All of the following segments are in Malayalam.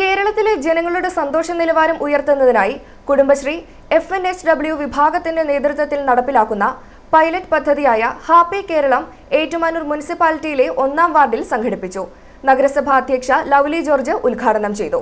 കേരളത്തിലെ ജനങ്ങളുടെ സന്തോഷ നിലവാരം ഉയർത്തുന്നതിനായി Kudumbashree F N H W വിഭാഗത്തിന്റെ നേതൃത്വത്തിൽ നടപ്പിലാക്കുന്ന പൈലറ്റ് പദ്ധതിയായ ഹാപ്പി കേരളം ഏറ്റുമാനൂർ മുനിസിപ്പാലിറ്റിയിലെ ഒന്നാം വാർഡിൽ സംഘടിപ്പിച്ചു. നഗരസഭാ അധ്യക്ഷ ലവ്ലി ജോർജ് ഉദ്ഘാടനം ചെയ്തു.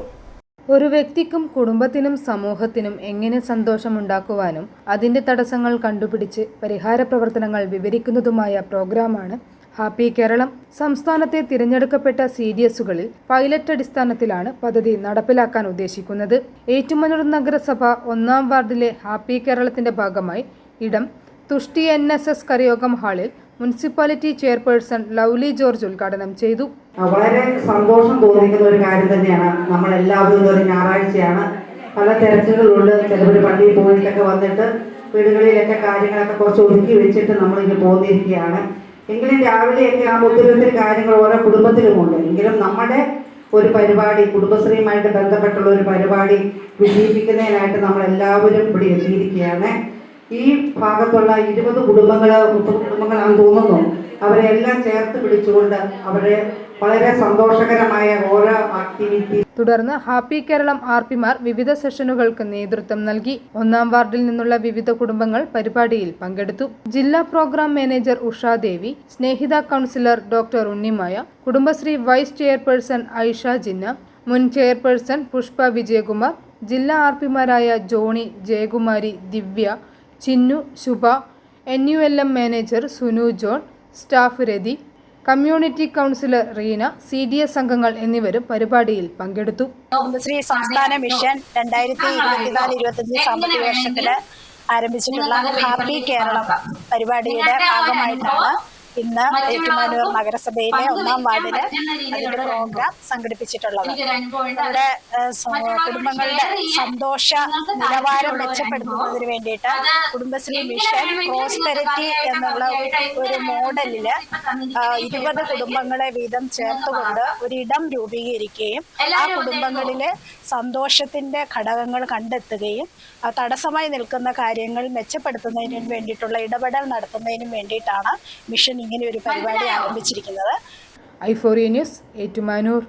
ഒരു വ്യക്തിക്കും കുടുംബത്തിനും സമൂഹത്തിനും എങ്ങനെ സന്തോഷമുണ്ടാക്കുവാനും അതിന്റെ തടസ്സങ്ങൾ കണ്ടുപിടിച്ച് പരിഹാര പ്രവർത്തനങ്ങൾ വിവരിക്കുന്നതുമായ പ്രോഗ്രാമാണ് ഹാപ്പി കേരളം സംസ്ഥാനത്തെ തിരഞ്ഞെടുക്കപ്പെട്ട സി ഡി എസുകളിൽ പൈലറ്റ് അടിസ്ഥാനത്തിലാണ് പദ്ധതി നടപ്പിലാക്കാൻ ഉദ്ദേശിക്കുന്നത്. ഏറ്റുമാനൂർ നഗരസഭ ഒന്നാം വാർഡിലെ ഹാപ്പി കേരളത്തിന്റെ ഭാഗമായി ഇടം തുഷ്ടി എൻ എസ് എസ് കരയോഗം ഹാളിൽ മുനിസിപ്പാലിറ്റി ചെയർപേഴ്സൺ ലൗലി ജോർജ് ഉദ്ഘാടനം ചെയ്തു. വളരെ സന്തോഷം തോന്നിക്കുന്ന ഒരു കാര്യം തന്നെയാണ്. നമ്മൾ എല്ലാവരും ഒരു ഞായറാഴ്ചയാണ് പല തിരക്കുകളുണ്ട്. ചിലവർ പള്ളിയിൽ പോയിട്ടൊക്കെ വന്നിട്ട് വീടുകളിലൊക്കെ കാര്യങ്ങളൊക്കെ കുറച്ച് ഒതുക്കി വെച്ചിട്ട് നമ്മൾ നമ്മളിങ്ങ് പോന്നിരിക്കുകയാണ്. എങ്കിലും രാവിലെയൊക്കെ ആകുമ്പോൾ ഒത്തിരി ഒത്തിരി കാര്യങ്ങൾ ഓരോ കുടുംബത്തിലുമുണ്ട് എങ്കിലും നമ്മുടെ ഒരു പരിപാടി കുടുംബശ്രീയുമായിട്ട് ബന്ധപ്പെട്ടുള്ള ഒരു പരിപാടി വിജയിപ്പിക്കുന്നതിനായിട്ട് നമ്മൾ എല്ലാവരും ഇവിടെ എത്തിയിരിക്കുകയാണ്. ഈ ഭാഗത്തുള്ള ഇരുപത് കുടുംബങ്ങൾ മുപ്പത് കുടുംബങ്ങളാണെന്ന് തോന്നുന്നു. അവരെല്ലാം ചേർത്ത് പിടിച്ചുകൊണ്ട് അവരെ വളരെ സന്തോഷകരമായ ഓരോ ആക്ടിവിറ്റി തുടർന്ന് ഹാപ്പി കേരളം ആർ പിമാർ വിവിധ സെഷനുകൾക്ക് നേതൃത്വം നൽകി. ഒന്നാം വാർഡിൽ നിന്നുള്ള വിവിധ കുടുംബങ്ങൾ പരിപാടിയിൽ പങ്കെടുത്തു. ജില്ലാ programme manager Ushadevi Snehitha counsellor doctor Unnimaya Kudumbashree vice chairperson Aisha Jinna മുൻ ചെയർപേഴ്സൺ പുഷ്പ വിജയകുമാർ ജില്ലാ R പിമാരായ Johnny Jayakumari Divya Chinnu Shubha N U L M manager Sunu John staff Rathi community counsellor Reena C D S അംഗങ്ങൾ എന്നിവരും പരിപാടിയിൽ പങ്കെടുത്തു. ശ്രീ സംസ്ഥാന മിഷൻ രണ്ടായിരത്തി ഇരുപത്തിനാല് ഇരുപത്തഞ്ച് സാമ്പത്തിക വർഷത്തിൽ ആരംഭിച്ചിട്ടുള്ള ഹാപ്പി കേരളം പരിപാടിയുടെ ഭാഗമായിട്ടാണ് ഇന്ന് ഏറ്റുമാനൂർ നഗരസഭയിലെ ഒന്നാം വാർഡിൽ അതിന്റെ പ്രോഗ്രാം സംഘടിപ്പിച്ചിട്ടുള്ളത്. നമ്മുടെ കുടുംബങ്ങളുടെ സന്തോഷ നിലവാരം മെച്ചപ്പെടുത്തുന്നതിന് വേണ്ടിയിട്ട് കുടുംബശ്രീ മിഷൻ പ്രോസ്പെരിറ്റി എന്നുള്ള ഒരു മോഡലിൽ ഇരുപത് കുടുംബങ്ങളെ വീതം ചേർത്തുകൊണ്ട് ഒരിടം രൂപീകരിക്കുകയും ആ കുടുംബങ്ങളിലെ സന്തോഷത്തിന്റെ ഘടകങ്ങൾ കണ്ടെത്തുകയും ആ തടസ്സമായി നിൽക്കുന്ന കാര്യങ്ങൾ മെച്ചപ്പെടുത്തുന്നതിനും വേണ്ടിയിട്ടുള്ള ഇടപെടൽ നടത്തുന്നതിനും വേണ്ടിയിട്ടാണ് മിഷൻ ഇങ്ങനെ ഒരു പരിപാടി ആരംഭിച്ചിരിക്കുന്നത്. ഐഫോറിയ ന്യൂസ് ഏറ്റുമാനൂർ.